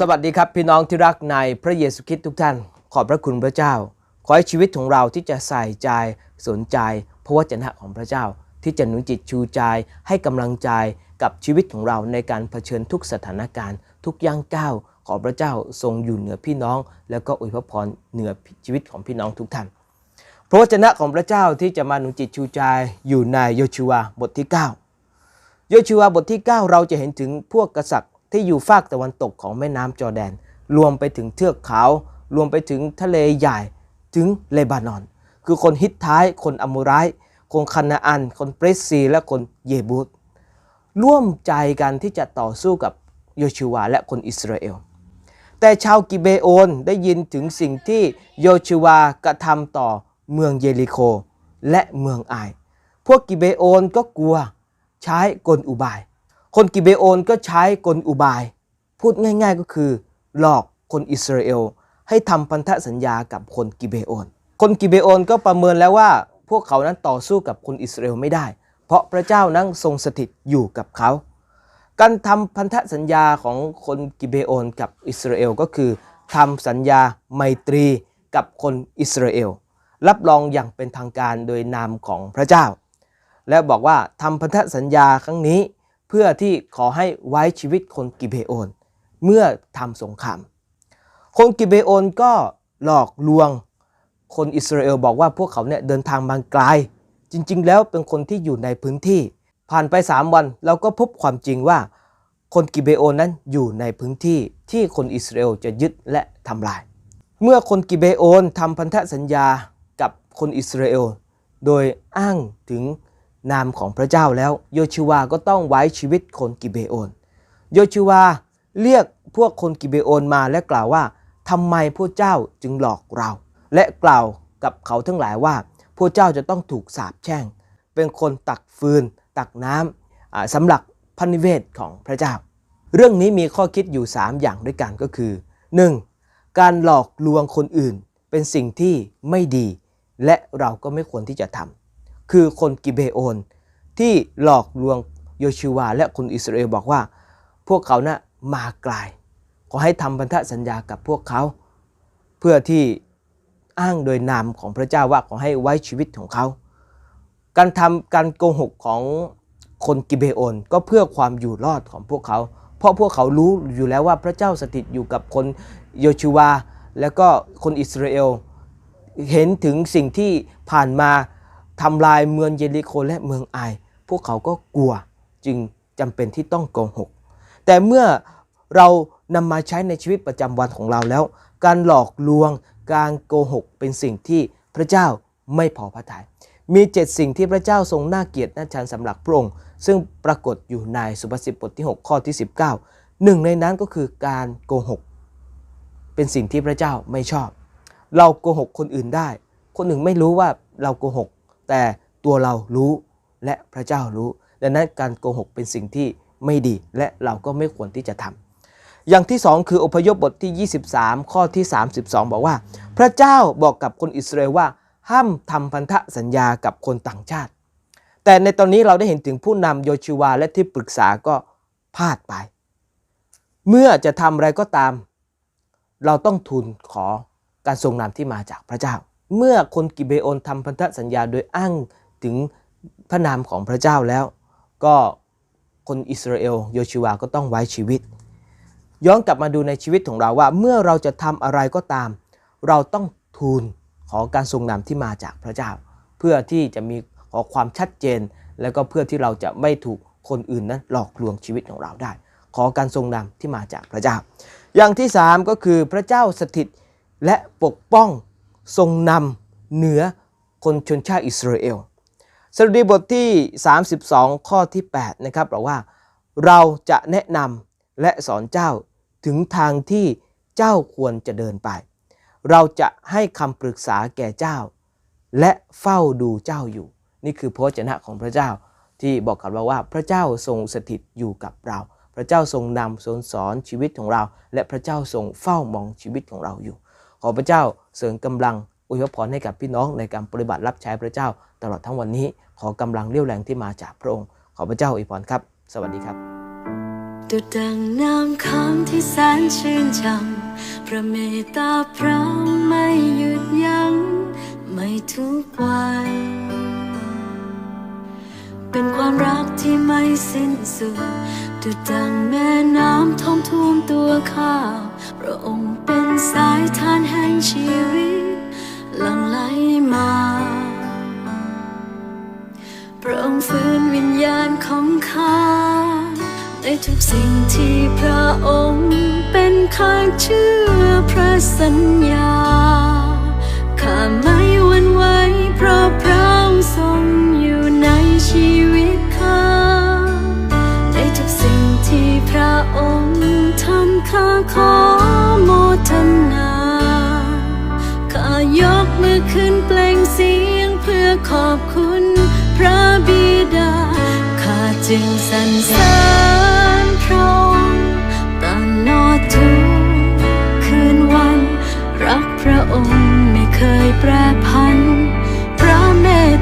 สวัสดีครับพี่น้องที่รักในพระเยซูคริสต์ทุกท่าน ขอบพระคุณพระเจ้า ขอให้ชีวิตของเราที่จะใส่ใจสนใจพระวจนะของพระเจ้า ที่จะหนุนจิตชูใจให้กำลังใจกับชีวิตของเราในการเผชิญทุกสถานการณ์ ทุกย่างก้าวขอพระเจ้าทรงอยู่เหนือพี่น้อง แล้วก็อวยพระพรเหนือชีวิตของพี่น้องทุกท่าน พระวจนะของพระเจ้าที่จะมาหนุนจิตชูใจอยู่ในโยชูวาบทที่ 9 โยชูวาบทที่ 9 เราจะเห็นถึงพวกกษัตริย์ ที่อยู่ฝากตะวันตกของแม่น้ำจอแดน รวมไปถึงเทือกเขา รวมไปถึงทะเลใหญ่ถึงเลบานอน คือคนฮิตท้ายคนอัมโมไรคนคานาอัน คนเปรสซีและคนเยบูตร่วมใจกันที่จะต่อสู้กับโยชูวาและคนอิสราเอล แต่ชาวกิเบโอนได้ยินถึงสิ่งที่โยชูวากระทำต่อเมืองเยริโคและเมืองอาย พวกกิเบโอนก็กลัวใช้กลอุบาย คนกิเบโอนก็ใช้กลอุบาย พูดง่ายๆก็คือ หลอกคนอิสราเอล ให้ทำพันธสัญญากับคนกิเบโอน คนกิเบโอนก็ประเมินแล้วว่า พวกเขานั้นต่อสู้กับคนอิสราเอลไม่ได้ เพราะพระเจ้านั้นทรงสถิตอยู่กับเขา การทำพันธสัญญาของคนกิเบโอนกับอิสราเอลก็คือทำสัญญาไมตรีกับคนอิสราเอล รับรองอย่างเป็นทางการโดยนามของพระเจ้า และบอกว่าทำพันธสัญญาครั้งนี้ พื่อที่ขอให้ไว้ชีวิตคนกิเบโอน เมื่อทำสงคราม คนกิเบโอนก็หลอกลวงคนอิสราเอลบอกว่าพวกเขาเนี่ยเดินทางมางไกล จริง ๆ แล้วเป็นคนที่อยู่ในพื้นที่ ผ่านไป 3 วันเราก็พบความจริงว่า คนกิเบโอนนั้นอยู่ในพื้นที่ที่คนอิสราเอลจะยึดและทำลาย เมื่อคนกิเบโอนทำพันธสัญญากับคนอิสราเอล โดยอ้างถึง นามของพระเจ้าแล้วโยชูวาก็ต้องไว้ชีวิตคนกิเบโอน โยชูวาเรียกพวกคนกิเบโอนมาและกล่าวว่าทำไมพวกเจ้าจึงหลอกเรา และกล่าวกับเขาทั้งหลายว่า พวกเจ้าจะต้องถูกสาปแช่ง เป็นคนตักฟืน ตักน้ำอ่าสำหรับพระนิเวศของพระเจ้า เรื่องนี้มีข้อคิดอยู่ 3 อย่างด้วยกันก็คือ 1. การหลอกลวงคนอื่นเป็นสิ่งที่ไม่ดี และเราก็ไม่ควรที่จะทำ คือคนกิเบโอน ที่หลอกลวงโยชูวาและคนอิสราเอลบอกว่า พวกเขานะ่ะมาไกลขอให้ทำพันธสัญญากับพวกเขา เพื่อที่อ้างโดยนามของพระเจ้าว่าขอให้ไว้ชีวิตของเขา การทำการโกหกของคนกิเบโอนก็เพื่อความอยู่รอดของพวกเขา เพราะพวกเขารู้อยู่แล้วว่าพระเจ้าสถิตอยู่กับคนโยชูวา แล้วก็คนอิสราเอล เห็นถึงสิ่งที่ผ่านมา ทำลายเมืองเยริโคและเมืองไอายพวกเขาก็กลัวจึงจำเป็นที่ต้องโกหก แต่เมื่อเรานำมาใช้ในชีวิตประจำวันของเราแล้ว การหลอกลวงการโกหกเป็นสิ่งที่พระเจ้าไม่พอพระทยัยมีเจ็ดสิ่งที่พระเจ้าทรงน่าเกลียดน่าชันสำหรับพระองค์ซึ่งปรากฏอยู่ในสุภาษิตบทที่ 6 ข้อที่ 19หนึ่งในนั้นก็คือการโกหก เป็นสิ่งที่พระเจ้าไม่ชอบ เราโกหกคนอื่นได้ คนอื่นไม่รู้ว่าเราโกหก แต่ตัวเรารู้และพระเจ้ารู้ ดังนั้นการโกหกเป็นสิ่งที่ไม่ดีและเราก็ไม่ควรที่จะทำอย่างที่สองคืออพยพบทที่ 23 ข้อที่ 32 บอกว่า พระเจ้าบอกกับคนอิสราเอลว่า ห้ามทำพันธสัญญากับคนต่างชาติ แต่ในตอนนี้เราได้เห็นถึงผู้นำโยชูวาและที่ปรึกษาก็พลาดไป เมื่อจะทำอะไรก็ตาม เราต้องทูลขอการทรงนำที่มาจากพระเจ้า เมื่อคนกิเบโอนทำพันธสัญญาโดยอ้างถึงพระนามของพระเจ้าแล้ว ก็คนอิสราเอลโยชูวาก็ต้องไว้ชีวิต ย้อนกลับมาดูในชีวิตของเราว่า เมื่อเราจะทำอะไรก็ตาม เราต้องทูลขอการทรงนำที่มาจากพระเจ้า เพื่อที่จะมีขอความชัดเจน แล้วก็เพื่อที่เราจะไม่ถูกคนอื่นนั้นหลอกลวงชีวิตของเราได้ ขอการทรงนำที่มาจากพระเจ้า อย่างที่ 3 ก็คือพระเจ้าสถิตและปกป้อง ทรงนำเหนือคนชนชาติอิสราเอลสดุดีบทที่ 32 ข้อที่ 8 นะครับบอกว่า เราจะแนะนำและสอนเจ้าถึงทางที่เจ้าควรจะเดินไป เราจะให้คำปรึกษาแก่เจ้า และเฝ้าดูเจ้าอยู่ นี่คือพระวจนะของพระเจ้าที่บอกกับเราว่าพระเจ้าทรงสถิตอยู่กับเรา พระเจ้าทรงนำทรงสอนชีวิตของเรา และพระเจ้าทรงเฝ้ามองชีวิตของเราอยู่ ขอพระเจ้าเสริมกำลังอวยพรให้กับพี่น้องในการปฏิบัติรับใช้พระเจ้า ตลอดทั้งวันนี้ขอกำลังเรี่ยวแรงที่มาจากพระองค์ ขอพระเจ้าอวยพรครับ สวัสดีครับดุดดังน้ำค้างที่แสนชื่นช่ำพระเมตตาพระไม่หยุดยัง้งไม่ทุกวันเป็นความรักที่ไม่สิ้นสุดดุดดังแม่น้ำท่อมท่วมตัวข้า พระองค์เป็นสายทานแห่งชีวิตหลั่งไหลมา พระองค์ฟื้นวิญญาณของข้าในทุกสิ่งที่พระองค์เป็นข้าเชื่อพระสัญญาข้าไม่หวั่นไหวเพราะพระองค์ทรงอยู่ในชีวิตข้าในทุกสิ่งที่พระองค์ทำข้าขอ มือขึ้นเปล่งเสียงเพื่อขอบคุณพระบิดา ข้าจึงสรรเสริญพระองค์ตลอดทุกคืนวัน รักพระองค์ไม่เคยแปรพันพระเมต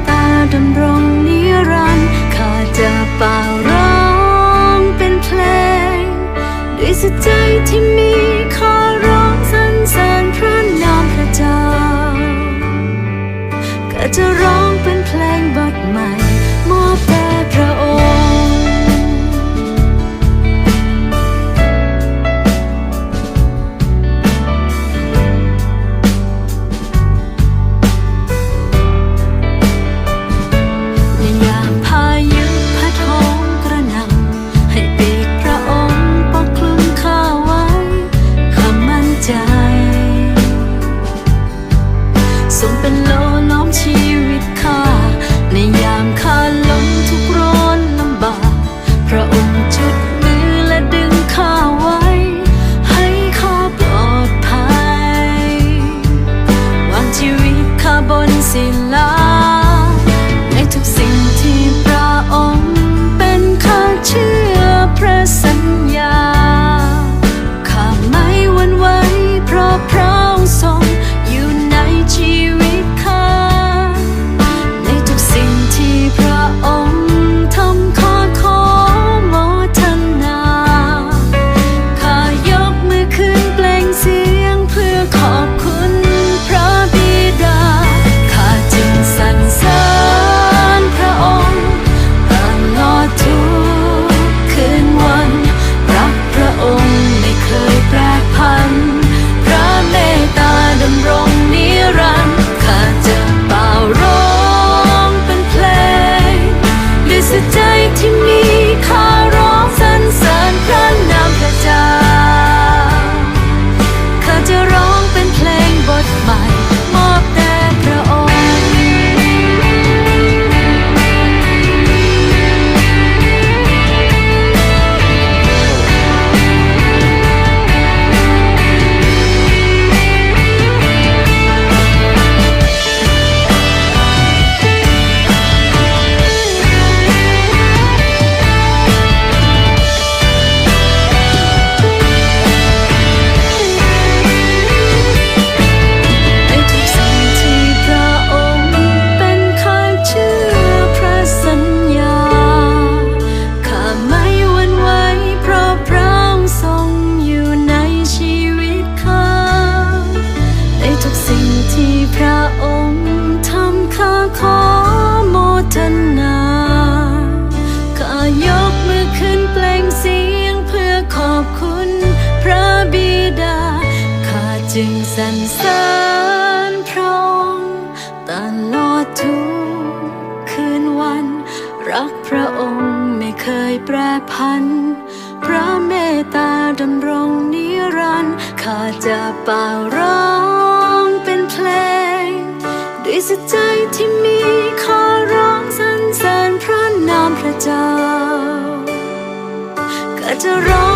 ป่าร้องเป็นเพลง ด้วยสใจที่มีขอร้องสรรเสริญพระนามพระเจ้าก็จะร้อง